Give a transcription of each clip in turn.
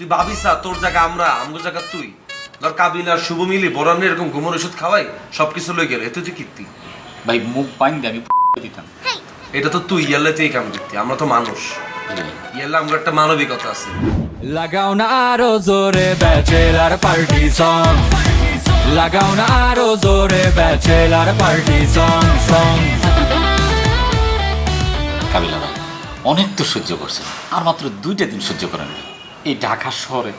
তুই ভাবিস না তোর জায়গা আমরা আমগো জায়গা তুই। ধর কাবিল আর শুভ মিলি বরান্নে এরকম ঘুমোর ওষুধ খাওয়াই সবকিছু লই গেল। এতে তুই কীর্তি? ভাই মুখ বাইন্দে আমি দিতাম। এটা তো তুই ইয়ালে তুই কাম করতি? আমরা তো মানুষ। ইয়ালে আমার একটা মানবিকতা আছে। লাগাও না আরও জোরে ব্যাচেলার পার্টি সং লাগাও না আরও জোরে bachelor party song song Kabila ভাই অনেক তো সহ্য করছেন। আর মাত্র দুইটা দিন সহ্য করেন। এই ঢাকা শহরে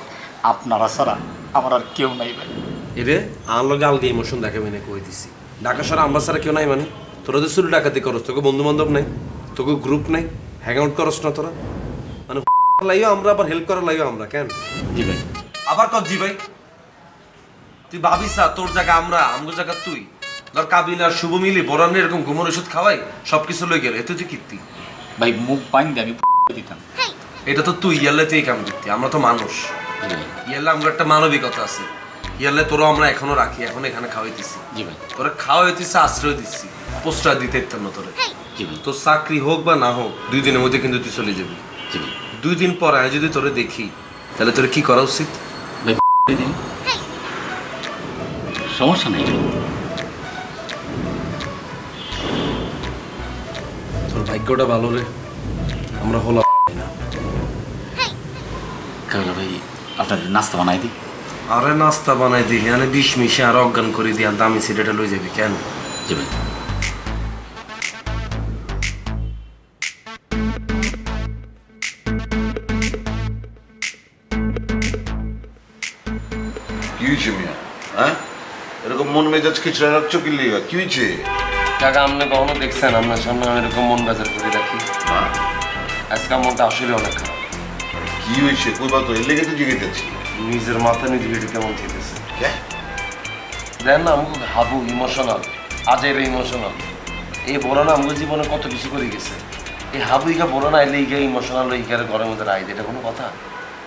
আপনারা ছাড়া আমার আর কেউ নাই ভাই। এরে আমার লগে আলগে ইমোশন দেখাবি না কই দিছি। ঢাকা শহরে আমরা ছাড়া কেউ নাই মানে? তোরা তো শুরু ডাকাতি করস তোকে বন্ধু বান্ধব নাই তোকে গ্রুপ নাই হ্যাং আউট করস না তোরা? মানে লাইও আমরা আবার হেল্প করা লাইও আমরা কেন? জি ভাই। আবার কব জি ভাই। তুই ভাবিস না তোর জায়গা আমরা আমগো জায়গা তুই। ধর কাবিল আর শুভ মিলি বরান্নে এরকম ঘুমোর ওষুধ খাওয়াই সবকিছু লই গেল এতে তুই কীর্তি। ভাই মুখ বাইন্দে আমি দিতাম। এটা তো তুই ইয়ালে তুই কাম করতি আমরা তো মানুষ। ইয়ালে আমার একটা মানবিকতা আছে। ইয়ালে তোরা আমরা এখনও রাখি এখন এখানে খাওয়াইতেছি। তোরা খাওয়াইতেছি আশ্রয় দিচ্ছি। প্রশ্রয় দিতে ইত্যান্ন তোরে। জি তোর চাকরি হোক বা না হোক দুই দিনের মধ্যে কিন্তু তুই চলে যাবি। দুই দিন পর আমি যদি তোরে দেখি তাহলে তোর কি করা উচিত? সমস্যা নেই। তোর ভাগ্যটা ভালো রে। আমরা হলাম ভাই আপনার নাস্তা বানাই দিই। আরে নাস্তা বানাই দিই এখানে বিষ মিশে আর অজ্ঞান করে দিয়ে আর দামি সিটেটা লই যাবি কেন? জি ভাই। কি হয়েছে মিয়া? হ্যাঁ? এরকম মন মেজাজ খিচড়া রাখছো কি লিগা? কি হয়েছে কাকা আপনি কখনো দেখছেন আপনার সামনে আমি এরকম মন বাজার করে রাখি? আজকে মনটা আসলে অনেক খারাপ। কি হয়েছে কইবা তো এর লেগে তো জিগেতেছি নিজের মাথা নিজে ভিডিও কেমন খেতেছে? দেন না আমাকে হাবু ইমোশনাল আজের ইমোশনাল এই বড় না আমার জীবনে কত কিছু করে গেছে। এই হাবু ইগা বড় না এলে ইগা ইমোশনাল ইগার ঘরের মধ্যে রাই এটা কোনো কথা?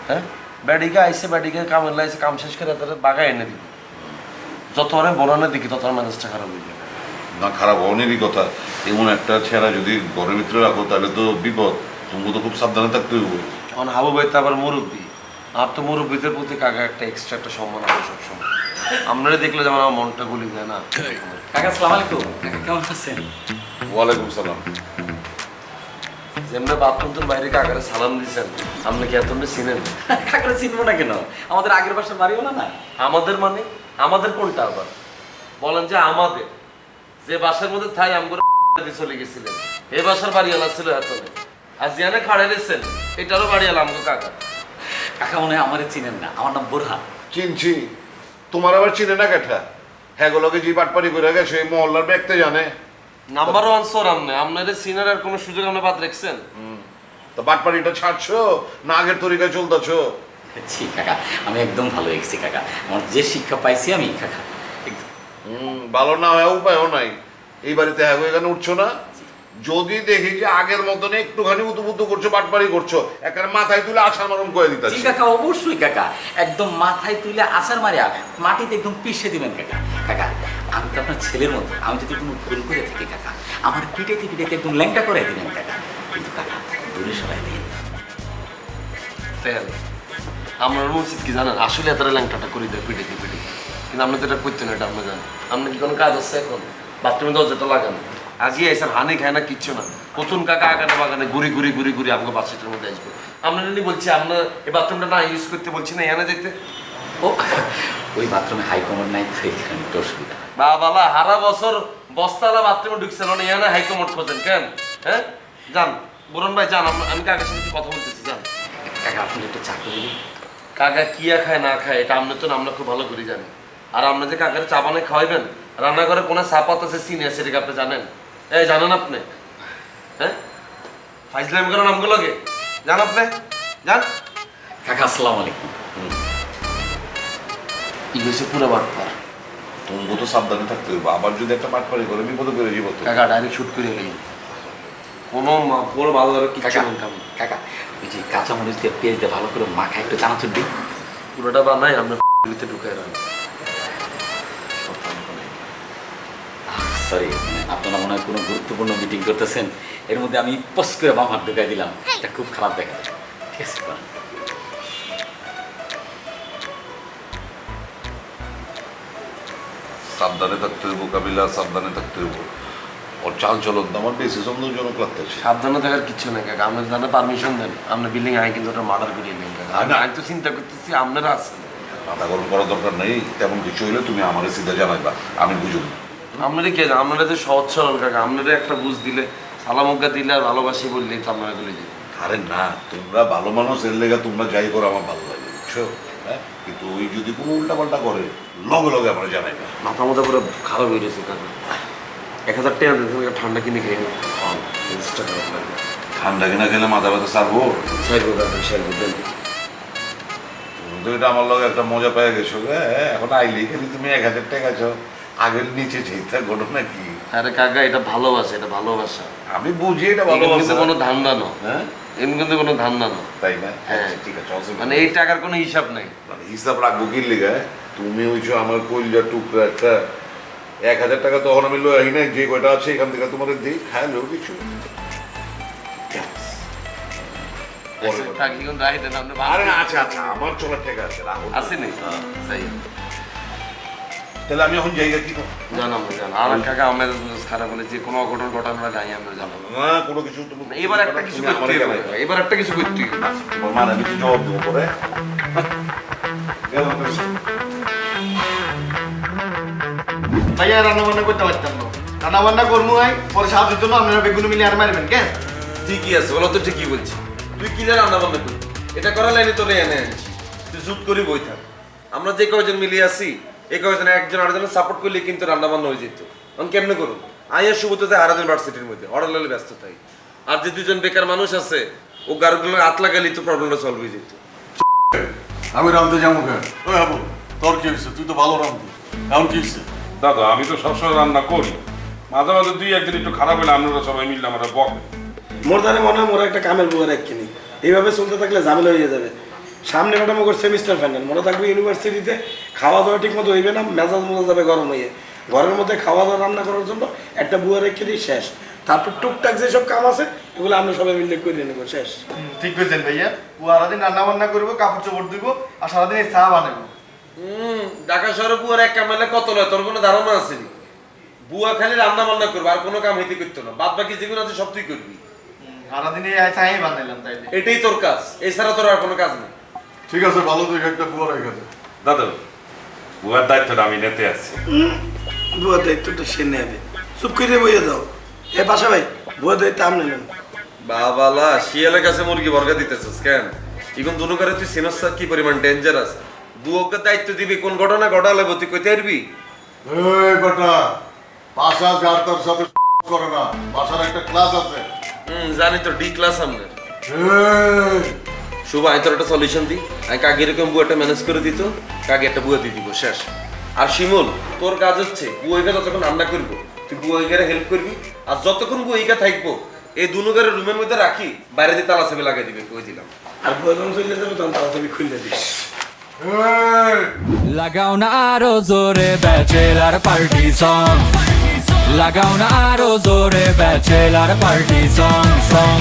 হ্যাঁ? ব্যাডিগা আইসে ব্যাডিগা কামের লাইসে কাম শেষ করে তাদের বাগায় এনে দিব। যত আরে বড় না দেখি তত মেজাজটা খারাপ হয়ে যাবে। না খারাপ হওয়ারই কথা। এমন একটা ছেঁড়া যদি ঘরের ভিতরে রাখো তাহলে তো বিপদ। তুমি তো খুব সাবধানে থাকতে হইব। এখন হাবু ভাই তো আবার মুরব্বী। আর তো মুরব্বীদের প্রতি কাকা একটা এক্সট্রা একটা সম্মান আছে সবসময়। আপনারা দেখলে যেমন আমার মনটা গলি যায় না। কাকা সালাম আলাইকুম। কাকা কেমন আছেন? ওয়ালাইকুম সালাম। যেমনি বাথরুম বাইরে কাকারে সালাম দিয়েছেন আপনি কি এতটা চিনেন? কাকারে চিনবো না কেন? আমাদের আগের বাসার বাড়িও না না আমাদের মানে? আমাদের কোনটা আবার? বলেন যে আমাদের। যে বাসার মধ্যে থাই আমগুলো চলে গেছিলেন। এই বাসার বাড়িওয়ালা ছিল এতনে আর জিয়ানে খাড়ে নিয়েছেন এটারও বাড়িওয়ালা আমগো কাকা। কাকা মনে হয় আমারে চিনেন না আমার নাম বোরহান। চিনছি তোমার আবার চিনে না কেঠা? হ্যাঁ গুলোকে যে বাটপারি করে গেছে এই মহল্লার ব্যক্তি জানে। নাম্বার ওয়ান সোর আমনে আপনাদের সিনার আর কোনো সুযোগ আপনি বাদ রাখছেন? তো বাটপারিটা ছাড়ছো? না আগের তরিকায় চলতেছো? ছি কাকা আমি একদম ভালো হয়ে কাকা। আমার যে শিক্ষা পাইছি আমি কাকা। একদম হুম ভালো না হয় উপায়ও নাই। এই বাড়িতে হ্যাঁ এখানে উঠছো না? যদি দেখি যে আগের মতন একটুখানি উতুপুতু করছ বাটপারি করছ একেবারে মাথায় তুলে আছাড় মারম করে জি দিতেছি কাকা অবশ্যই কাকা। একদম মাথায় তুলে আসার মারিয়া মাটিতে একদম পিষে দিবেন কাকা। কাকা আমি তো আপনার ছেলের মতো আমি যদি কোনো ভুল করে থাকি কাকা আমার পিঠেতে পিঠেতে একদম ল্যাংটা করে দিবেন কাকা। কিন্তু কাকা দূরে সবাই দিন। তেল আমার উচিত কি জানেন? আসলে এত ল্যাংটাটা করে দেয় পিঠে পিঠে। কিন্তু আপনি তো এটা করতেন এটা আপনি জানেন আপনি কি কোনো কাজ আছে এখন? বাথরুমে দরজাটা লাগান। আজকে এসে হানি খায় না কিচ্ছু না। প্রথম কাকা আগানে বাগানে ঘুরি ঘুরি ঘুরি ঘুরি আমাকে বাচ্চাটার মধ্যে আসবে। আমরা যদি বলছি আপনার এই বাথরুমটা না ইউজ করতে বলছি না এনে যেতে। ও ওই বাথরুমে হাই কমর নাই তো এখানে একটু অসুবিধা। বা বাবা হারা বছর বস্তালা বাথরুমে ঢুকছেন না এনে হাইকমোট খোঁজেন কেন? হ্যাঁ? যান বরুণ ভাই যান আমি কাকার সাথে কথা বলতেছি যান। কাকা আপনি একটু চাকরি দিন। কাকা কিয়া খায় না খায় এটা আমরা তো আমরা খুব ভালো করে জানি। আর আপনি যে কাকার চা বানায় খাওয়াইবেন রান্নাঘরে কোনো সাপাত আছে সিনে আছে এটাকে আপনি জানেন? এই জানেন আপনি? হ্যাঁ? ফাইজলাম করেন আমগুলোকে জান আপনি? জান? কাকা আসসালামু আলাইকুম। ই হয়েছে পুরো বাটপার? তুমি তো সাবধানে থাকতে হইব। আবার যদি একটা বাটপারি করে বিপদে করে যাব কাকা ডাইরেক্ট শুট করে গেল কোনো মা- পুরো ভালো ধরে কিচ্ছু কাকা ওই যে কাঁচামরিচ দিয়ে পেঁয়াজ দিয়ে ভালো করে মাখা একটু চানাচুর দিই। পুরোটা বানাই আমরা ভিতরে ঢুকাই রাখি সরি আপনারা মনে হয় কোনো গুরুত্বপূর্ণ মিটিং করতেছেন। এর মধ্যে আমি পস করে বাম হাত ঢুকাই দিলাম। এটা খুব খারাপ দেখা ঠিক আছে সাবধানে থাকতে হইব কাবিলা সাবধানে থাকতে হইব। ওর চাল চলত আমার বেশি সন্দেহজনক লাগতেছে সাবধানে থাকার কিছু নাই কাকা। আমরা জানে পারমিশন দেন। আমরা বিল্ডিং আই কিন্তু ওটা মার্ডার করিয়ে দিন কাকা। আমি তো চিন্তা করতেছি আপনারা আছেন। মাথা গরম করার দরকার নেই। তেমন কিছু হইলে তুমি আমারে সিধা জানাইবা। আমি বুঝুন। আপনারা কে আপনারা যে সহজ সরল কাকা আপনারা একটা বুঝ দিলে সালামজ্ঞা দিলে আর ভালোবাসি বললেই তো আপনারা বলে দিন আরে না তোমরা ভালো মানুষ এর লেগে তোমরা যাই করো আমার ভালো লাগে। বুঝছ? হ্যাঁ? কিন্তু ওই যদি কোনো উল্টা পাল্টা করে লগে লগে আমরা জানাইবা মাথা মাথা পুরো খারাপ হয়ে গেছে কাকা। এক হাজার টাকা একটা ঠান্ডা কিনে খেয়ে নিন খারাপ লাগবে। ঠান্ডা কিনা খেলে মাথা ব্যথা সারবো? সাইড কাকা দেন। তুমি তো এটা আমার লগে একটা মজা পেয়ে গেছো হ্যাঁ? এখন আইলেই খালি তুমি এক হাজার টাকা চাও। আগের নিচে ঘটনা কি আরে কাকা এটা ভালোবাসা এটা ভালোবাসা। আমি বুঝি এটা ভালোবাসা কিন্তু কোনো ধান্দা না। হ্যাঁ? কিন্তু কোনো ধান্দা না। তাই না? হ্যাঁ। আচ্ছা, ঠিক আছে মানে এই টাকার কোনো হিসাব নাই। মানে হিসাব রাখব কি লিগা? তুমি হইছো আমার কইলজা টুকরা একটা। এক হাজার টাকা তখন আমি লই আহি নাই যে কয়টা আছে এখান থেকে তোমার দিই খায় লো কিছু। টাকা আরে আচ্ছা আচ্ছা আমার চলার ঠিক আছে রাখো আছে নি তাই তাহলে আমি এখন জায়গা কি আর কাকা খারাপ হলে যে কোনো অঘটন ঘটনা আমরা জানাব না কোনো কিছু এবার একটা কিছু করতে আমারে হবে এবার একটা কিছু করতে হবে। মানে আমি জবাব দেবো পরে। গেলাম। ভাইয়া রান্না বান্না করতে পারতাম না। রান্না বান্না করব ভাই পরে সাহায্যের জন্য আপনারা বেগুন মিলিয়ে আর মারবেন কেন ঠিকই আছে বলো তো ঠিকই বলছি। তুই কি জানা রান্না বান্না করবি? এটা করার লাইনে তোরে এনে আনছি। তুই জুত করি বই থাক। আমরা যে কয়জন মিলিয়ে আছি এই কয়জন একজন আরেকজনের সাপোর্ট করলে কিন্তু রান্না বান্না হয়ে যেত। আমি কেমনে করুন? আই আর শুভ তো হারাদিন ইউনিভার্সিটির মধ্যে। অর্ডার ব্যস্ত থাকি। আর যে দুজন বেকার মানুষ আছে ও গাড়িগুলো আত লাগালি তো প্রবলেমটা সলভ হয়ে যেত। আমি রামতে যাব কেন? ওই তোর কি হয়েছে? তুই তো ভালো রামতি এখন কি হয়েছে? দাদা আমি তো সবসময় রান্না করি। মাঝে মাঝে দুই একদিন একটু খারাপ হলে আপনারা সবাই মিললে আমরা বকে। মোর দ্বারা মনে হয় মোর একটা কামের বুয়ার একখিনি এইভাবে চলতে থাকলে ঝামেলা হয়ে যাবে। সামনে ম্যাডাম ওর সেমিস্টার ফাইনাল মনে থাকবে ইউনিভার্সিটিতে খাওয়া দাওয়া ঠিক মতো হইবে না মেজাজ মজা যাবে গরম হয়ে ঘরের মধ্যে খাওয়া দাওয়া রান্না করার জন্য একটা বুয়া রেখে দিই শেষ। তারপর টুকটাক যেসব কাম আছে এগুলো আমরা সবাই মিলে করে নেব শেষ। ঠিক করেছেন ভাইয়া। ও সারাদিন রান্না বান্না করব কাপড় চোপড় দিব আর সারাদিন এই চা বানাবো। হুম ঢাকা শহরে বুয়ার এক কামাইলে কত লয়? তোর কোনো ধারণা আছে বুয়া খালি রান্না বান্না করবে আর কোনো কাম হইতে করতো না। বাদ বাকি যেগুলো আছে সব তুই করবি। সারাদিন এই চাই বানাইলাম তাইলে। এটাই তোর কাজ এছাড়া তোর আর কোনো কাজ নেই। ঠিক আছে ভালো দেখে একটা বুয়া রেখে দে। দাদা বুয়ার দায়িত্বটা আমি নিতে আছি বুয়ার দায়িত্বটা সে নেবে চুপ করে বইয়ে দাও। এ পাশা ভাই বুয়ার দায়িত্ব আপনি নেন। বাবালা শিয়ালের কাছে মুরগি বর্গা দিতেছিস কেন? এখন দুনো করে তুই সিনস কি পরিমাণ ডেঞ্জারাস দুয়োকে দায়িত্ব দিবি কোন ঘটনা ঘটালে তুই কইতে পারবি? এই বেটা বাসা যার তার সাথে করে না। বাসার একটা ক্লাস আছে। হুম জানি তো ডি ক্লাস আমাদের এই, শুভ আমি তোর একটা সলিউশন দিই আমি কাকে এরকম বুয়াটা ম্যানেজ করে দিত কাকে একটা বুয়া দিয়ে দিব শেষ। আর শিমুল তোর কাজ হচ্ছে বুয়াইকা যতক্ষণ রান্না করব তুই বুয়াইকারে হেল্প করবি আর যতক্ষণ বুয়াইকা থাকব এই দুনুগারে রুমের মধ্যে রাখি বাইরে দিয়ে তালা চাবি লাগাই দিবে কই দিলাম। আর বুয়া যখন চলে যাবে তখন তাড়াতাড়ি খুলে দিস। লাগাও না আরও জোরে ব্যাচেলার পার্টি সং লাগাও না আরও জোরে ব্যাচেলার পার্টি সং সং